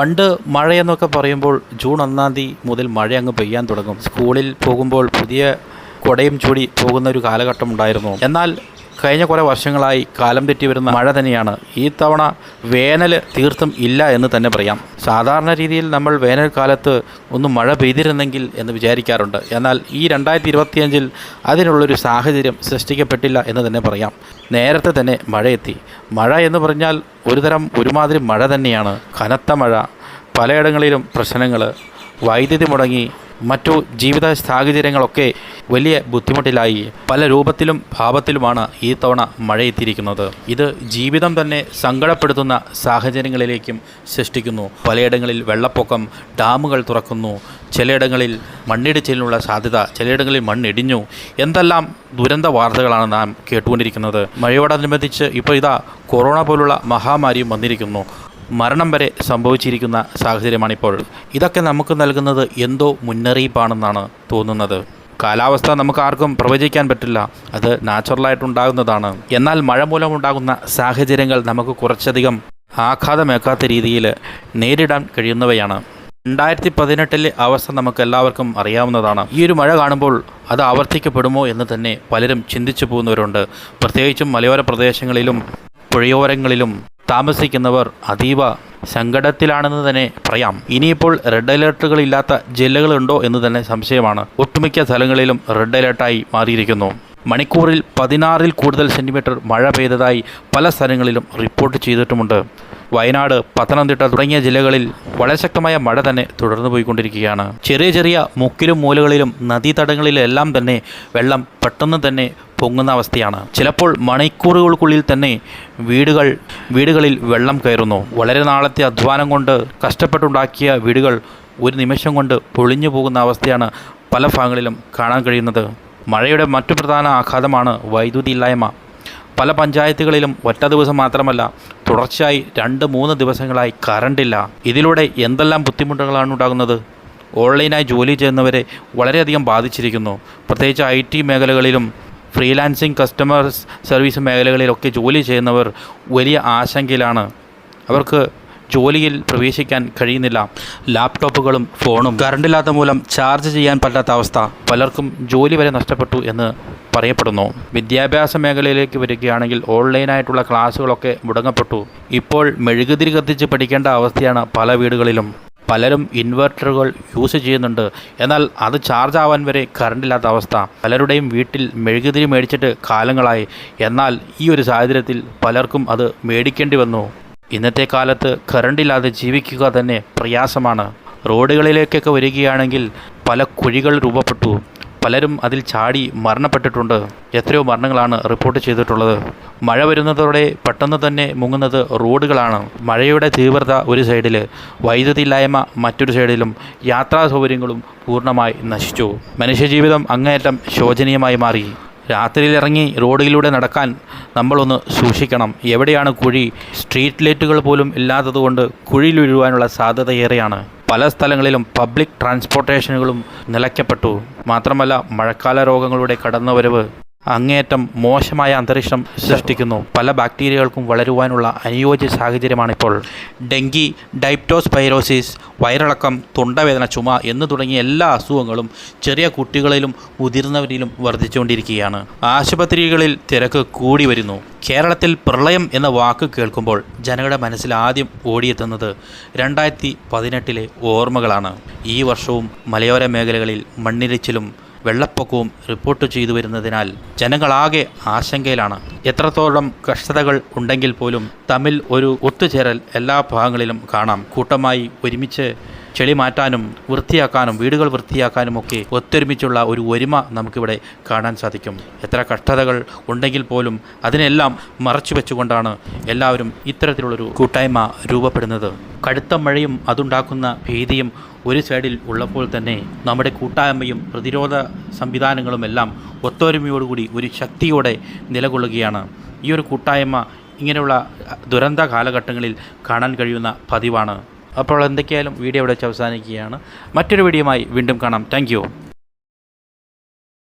പണ്ട് മഴയെന്നൊക്കെ പറയുമ്പോൾ ജൂൺ ഒന്നാം തീയതി മുതൽ മഴ അങ്ങ് പെയ്യാൻ തുടങ്ങും. സ്കൂളിൽ പോകുമ്പോൾ പുതിയ കൊടയും ചൂടി പോകുന്ന ഒരു കാലഘട്ടം ഉണ്ടായിരുന്നു. എന്നാൽ കഴിഞ്ഞ കുറേ വർഷങ്ങളായി കാലം തെറ്റി വരുന്ന മഴ തന്നെയാണ്. ഈ തവണ വേനൽ തീർത്തും ഇല്ല എന്ന് തന്നെ പറയാം. സാധാരണ രീതിയിൽ നമ്മൾ വേനൽക്കാലത്ത് ഒന്ന് മഴ പെയ്തിരുന്നെങ്കിൽ എന്ന് വിചാരിക്കാറുണ്ട്. എന്നാൽ ഈ രണ്ടായിരത്തി ഇരുപത്തിയഞ്ചിൽ അതിനുള്ളൊരു സാഹചര്യം സൃഷ്ടിക്കപ്പെട്ടില്ല എന്ന് തന്നെ പറയാം. നേരത്തെ തന്നെ മഴയെത്തി മഴ എന്ന് പറഞ്ഞാൽ ഒരുതരം ഒരുമാതിരി മഴ തന്നെയാണ്. കനത്ത മഴ പലയിടങ്ങളിലും പ്രശ്നങ്ങൾ വൈദ്യുതി മുടങ്ങി മറ്റു ജീവിത സാഹചര്യങ്ങളൊക്കെ വലിയ ബുദ്ധിമുട്ടിലായി. പല രൂപത്തിലും ഭാവത്തിലുമാണ് ഈ തവണ മഴയെത്തിയിരിക്കുന്നത്. ഇത് ജീവിതം തന്നെ സങ്കടപ്പെടുത്തുന്ന സാഹചര്യങ്ങളിലേക്കും സൃഷ്ടിക്കുന്നു. പലയിടങ്ങളിൽ വെള്ളപ്പൊക്കം ഡാമുകൾ തുറക്കുന്നു. ചിലയിടങ്ങളിൽ മണ്ണിടിച്ചിലിനുള്ള സാധ്യത ചിലയിടങ്ങളിൽ മണ്ണിടിഞ്ഞു. എന്തെല്ലാം ദുരന്ത വാർത്തകളാണ് നാം കേട്ടുകൊണ്ടിരിക്കുന്നത്. മഴയോടനുബന്ധിച്ച് ഇപ്പോൾ ഇതാ കൊറോണ പോലുള്ള മഹാമാരിയും വന്നിരിക്കുന്നു. മരണം വരെ സംഭവിച്ചിരിക്കുന്ന സാഹചര്യമാണിപ്പോൾ. ഇതൊക്കെ നമുക്ക് നൽകുന്നത് എന്തോ മുന്നറിയിപ്പാണെന്നാണ് തോന്നുന്നത്. കാലാവസ്ഥ നമുക്ക് ആർക്കും പ്രവചിക്കാൻ പറ്റില്ല. അത് നാച്ചുറലായിട്ടുണ്ടാകുന്നതാണ്. എന്നാൽ മഴ മൂലമുണ്ടാകുന്ന സാഹചര്യങ്ങൾ നമുക്ക് കുറച്ചധികം ആഘാതമേക്കാത്ത രീതിയിൽ നേരിടാൻ കഴിയുന്നവയാണ്. രണ്ടായിരത്തി പതിനെട്ടിലെ അവസ്ഥ നമുക്ക് എല്ലാവർക്കും അറിയാവുന്നതാണ്. ഈ ഒരു മഴ കാണുമ്പോൾ അത് ആവർത്തിക്കപ്പെടുമോ എന്ന് തന്നെ പലരും ചിന്തിച്ചു പോകുന്നവരുണ്ട്. പ്രത്യേകിച്ചും മലയോര പ്രദേശങ്ങളിലും പുഴയോരങ്ങളിലും താമസിക്കുന്നവർ അതീവ സങ്കടത്തിലാണെന്ന് തന്നെ പറയാം. ഇനിയിപ്പോൾ റെഡ് അലേർട്ടുകൾ ഇല്ലാത്ത ജില്ലകളുണ്ടോ എന്ന് തന്നെ സംശയമാണ്. ഒട്ടുമിക്ക സ്ഥലങ്ങളിലും റെഡ് അലേർട്ടായി മാറിയിരിക്കുന്നു. മണിക്കൂറിൽ പതിനാറിൽ കൂടുതൽ സെന്റിമീറ്റർ മഴ പെയ്തതായി പല സ്ഥലങ്ങളിലും റിപ്പോർട്ട് ചെയ്തിട്ടുമുണ്ട്. വയനാട് പത്തനംതിട്ട തുടങ്ങിയ ജില്ലകളിൽ വളരെ ശക്തമായ മഴ തന്നെ തുടർന്നു പോയിക്കൊണ്ടിരിക്കുകയാണ്. ചെറിയ ചെറിയ മുക്കിലും മൂലകളിലും നദീതടങ്ങളിലെല്ലാം തന്നെ വെള്ളം പെട്ടെന്ന് തന്നെ പൊങ്ങുന്ന അവസ്ഥയാണ്. ചിലപ്പോൾ മണിക്കൂറുകൾക്കുള്ളിൽ തന്നെ വീടുകൾ വീടുകളിൽ വെള്ളം കയറുന്നു. വളരെ നാളത്തെ അധ്വാനം കൊണ്ട് കഷ്ടപ്പെട്ടുണ്ടാക്കിയ വീടുകൾ ഒരു നിമിഷം കൊണ്ട് പൊളിഞ്ഞു പോകുന്ന അവസ്ഥയാണ് പല ഭാഗങ്ങളിലും കാണാൻ കഴിയുന്നത്. മഴയുടെ മറ്റു പ്രധാന ആഘാതമാണ് വൈദ്യുതി ഇല്ലായ്മ. പല പഞ്ചായത്തുകളിലും ഒറ്റ ദിവസം മാത്രമല്ല തുടർച്ചയായി രണ്ട് മൂന്ന് ദിവസങ്ങളായി കറണ്ടില്ല ഇതിലൂടെ എന്തെല്ലാം ബുദ്ധിമുട്ടുകളാണ് ഉണ്ടാകുന്നത്? ഓൺലൈനായി ജോലി ചെയ്യുന്നവരെ വളരെയധികം ബാധിച്ചിരിക്കുന്നു. പ്രത്യേകിച്ച് ഐ ടി മേഖലകളിലും ഫ്രീലാൻസിങ് കസ്റ്റമർ സർവീസ് മേഖലകളിലൊക്കെ ജോലി ചെയ്യുന്നവർ വലിയ ആശങ്കയിലാണ്. അവർക്ക് ജോലിയിൽ പ്രവേശിക്കാൻ കഴിയുന്നില്ല. ലാപ്ടോപ്പുകളും ഫോണും കറണ്ടില്ലാത്ത മൂലം ചാർജ് ചെയ്യാൻ പറ്റാത്ത അവസ്ഥ പലർക്കും ജോലി വരെ നഷ്ടപ്പെട്ടു എന്ന് പറയപ്പെടുന്നു. വിദ്യാഭ്യാസ മേഖലയിലേക്ക് വരികയാണെങ്കിൽ ഓൺലൈനായിട്ടുള്ള ക്ലാസ്സുകളൊക്കെ മുടങ്ങപ്പെട്ടു. ഇപ്പോൾ മെഴുകുതിരി കത്തിച്ച് പഠിക്കേണ്ട അവസ്ഥയാണ് പല വീടുകളിലും. പലരും ഇൻവെർട്ടറുകൾ യൂസ് ചെയ്യുന്നുണ്ട്. എന്നാൽ അത് ചാർജ് ആവാൻ വരെ കറണ്ടില്ലാത്ത അവസ്ഥ. പലരുടെയും വീട്ടിൽ മെഴുകുതിരി മേടിച്ചിട്ട് കാലങ്ങളായി. എന്നാൽ ഈ ഒരു സാഹചര്യത്തിൽ പലർക്കും അത് മേടിക്കേണ്ടി വന്നു. ഇന്നത്തെ കാലത്ത് കറണ്ടില്ലാതെ ജീവിക്കുക തന്നെ പ്രയാസമാണ്. റോഡുകളിലേക്കൊക്കെ വരികയാണെങ്കിൽ പല കുഴികൾ രൂപപ്പെട്ടു. പലരും അതിൽ ചാടി മരണപ്പെട്ടിട്ടുണ്ട്. എത്രയോ മരണങ്ങളാണ് റിപ്പോർട്ട് ചെയ്തിട്ടുള്ളത്. മഴ വരുന്നതോടെ പെട്ടെന്ന് തന്നെ മുങ്ങുന്നത് റോഡുകളാണ്. മഴയുടെ തീവ്രത ഒരു സൈഡിൽ വൈദ്യുതി ഇല്ലായ്മ മറ്റൊരു സൈഡിലും യാത്രാ സൗകര്യങ്ങളും പൂർണമായി നശിച്ചു. മനുഷ്യജീവിതം അങ്ങേയറ്റം ശോചനീയമായി മാറി. രാത്രിയിൽ ഇറങ്ങി റോഡിലൂടെ നടക്കാൻ നമ്മളൊന്ന് സൂക്ഷിക്കണം. എവിടെയാണ് കുഴി? സ്ട്രീറ്റ് ലൈറ്റുകൾ പോലും ഇല്ലാത്തതുകൊണ്ട് കുഴിയിൽ വീഴുവാനുള്ള സാധ്യത ഏറെയാണ് പല സ്ഥലങ്ങളിലും പബ്ലിക് ട്രാൻസ്പോർട്ടേഷനുകളും നിലയ്ക്കപ്പെട്ടു. മാത്രമല്ല മഴക്കാല രോഗങ്ങളുടെ കടന്നുവരവ് അങ്ങേയറ്റം മോശമായ അന്തരീക്ഷം സൃഷ്ടിക്കുന്നു. പല ബാക്ടീരിയകൾക്കും വളരുവാനുള്ള അനുയോജ്യ സാഹചര്യമാണിപ്പോൾ. ഡെങ്കി ഡൈപ്റ്റോസ് പൈറോസിസ് വയറിളക്കം തൊണ്ടവേദന ചുമ എന്ന് തുടങ്ങിയ എല്ലാ അസുഖങ്ങളും ചെറിയ കുട്ടികളിലും മുതിർന്നവരിലും വർദ്ധിച്ചുകൊണ്ടിരിക്കുകയാണ്. ആശുപത്രികളിൽ തിരക്ക് കൂടി വരുന്നു. കേരളത്തിൽ പ്രളയം എന്ന വാക്ക് കേൾക്കുമ്പോൾ ജനങ്ങളുടെ മനസ്സിൽ ആദ്യം ഓടിയെത്തുന്നത് രണ്ടായിരത്തി പതിനെട്ടിലെ ഓർമ്മകളാണ്. ഈ വർഷവും മലയോര മേഖലകളിൽ മണ്ണിടിച്ചിലും വെള്ളപ്പൊക്കവും റിപ്പോർട്ട് ചെയ്തു വരുന്നതിനാൽ ജനങ്ങളാകെ ആശങ്കയിലാണ്. എത്രത്തോളം കഷ്ടതകൾ ഉണ്ടെങ്കിൽ പോലും തമ്മിൽ ഒരു ഒത്തുചേരൽ എല്ലാ ഭാഗങ്ങളിലും കാണാം. കൂട്ടമായി ഒരുമിച്ച് ചെളി മാറ്റാനും വൃത്തിയാക്കാനും വീടുകൾ വൃത്തിയാക്കാനും ഒക്കെ ഒത്തൊരുമിച്ചുള്ള ഒരു ഒരുമ നമുക്കിവിടെ കാണാൻ സാധിക്കും. എത്ര കഷ്ടതകൾ ഉണ്ടെങ്കിൽ പോലും അതിനെല്ലാം മറച്ചു വെച്ചുകൊണ്ടാണ് എല്ലാവരും ഇത്തരത്തിലുള്ളൊരു കൂട്ടായ്മ രൂപപ്പെടുന്നത്. കടുത്ത മഴയും അതുണ്ടാക്കുന്ന ഭീതിയും ഒരു സൈഡിൽ ഉള്ളപ്പോൾ തന്നെ നമ്മുടെ കൂട്ടായ്മയും പ്രതിരോധ സംവിധാനങ്ങളും എല്ലാം ഒത്തൊരുമയോടുകൂടി ഒരു ശക്തിയോടെ നിലകൊള്ളുകയാണ്. ഈ ഒരു കൂട്ടായ്മ ഇങ്ങനെയുള്ള ദുരന്ത കാലഘട്ടങ്ങളിൽ കാണാൻ കഴിയുന്ന പതിവാണ്. അപ്പോൾ എന്തൊക്കെയായാലും വീഡിയോ ഇവിടെ വെച്ച് അവസാനിക്കുകയാണ്. മറ്റൊരു വീഡിയോയുമായി വീണ്ടും കാണാം. താങ്ക്